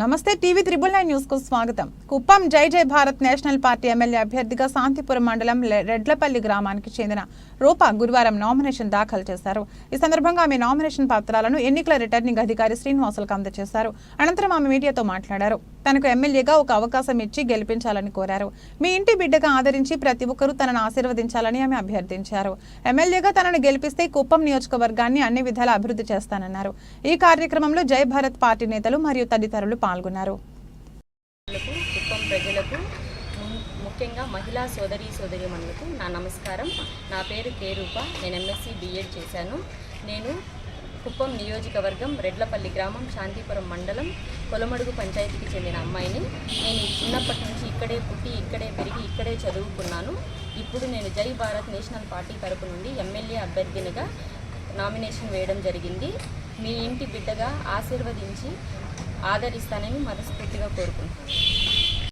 నమస్తే TV triple nine న్యూస్కు స్వాగతం. కుప్పం జై జై భారత్ నేషనల్ పార్టీ ఎమ్మెల్యే అభ్యర్థిగా శాంతిపురం మండలం రెడ్లపల్లి గ్రామానికి చెందిన రూప గురువారం నామినేషన్ దాఖలు చేశారు. ఈ సందర్భంగా ఆమె నామినేషన్ పత్రాలను ఎన్నికల రిటర్నింగ్ అధికారి శ్రీనివాసులకు అందజేశారు. అనంతరం ఆమె మీడియాతో మాట్లాడారు. తనకు ఎమ్మెల్యేగా ఒక అవకాశం ఇచ్చి గెలిపించాలని కోరారు. మీ ఇంటి బిడ్డగా ఆదరించి ప్రతి ఒక్కరూ తనను ఆశీర్వదించాలని ఆమె అభ్యర్థించారు. ఎమ్మెల్యేగా తనను గెలిపిస్తే కుప్పం నియోజకవర్గాన్ని అన్ని విధాల అభివృద్ధి చేస్తానన్నారు. ఈ కార్యక్రమంలో జై భారత్ పార్టీ నేతలు మరియు తదితరులు పాల్గొన్నారు. కుప్పం ప్రజలకు ముఖ్యంగా మహిళా సోదరి సోదరిమణులకు నా నమస్కారం. నా పేరు కేరూప నేను ఎంఎస్సి బిఎడ్ చేశాను. నేను కుప్పం నియోజకవర్గం రెడ్లపల్లి గ్రామం శాంతిపురం మండలం కొలమడుగు పంచాయతీకి చెందిన అమ్మాయిని నేను చిన్నప్పటి నుంచి ఇక్కడే పుట్టి ఇక్కడే పెరిగి ఇక్కడే చదువుకున్నాను. ఇప్పుడు నేను జై భారత్ నేషనల్ పార్టీ తరపు నుండి ఎమ్మెల్యే అభ్యర్థినిగా నామినేషన్ వేయడం జరిగింది. మీ ఇంటి బిడ్డగా ఆశీర్వదించి ఆదరిస్తానని మనస్ఫూర్తిగా కోరుకుంటున్నాను.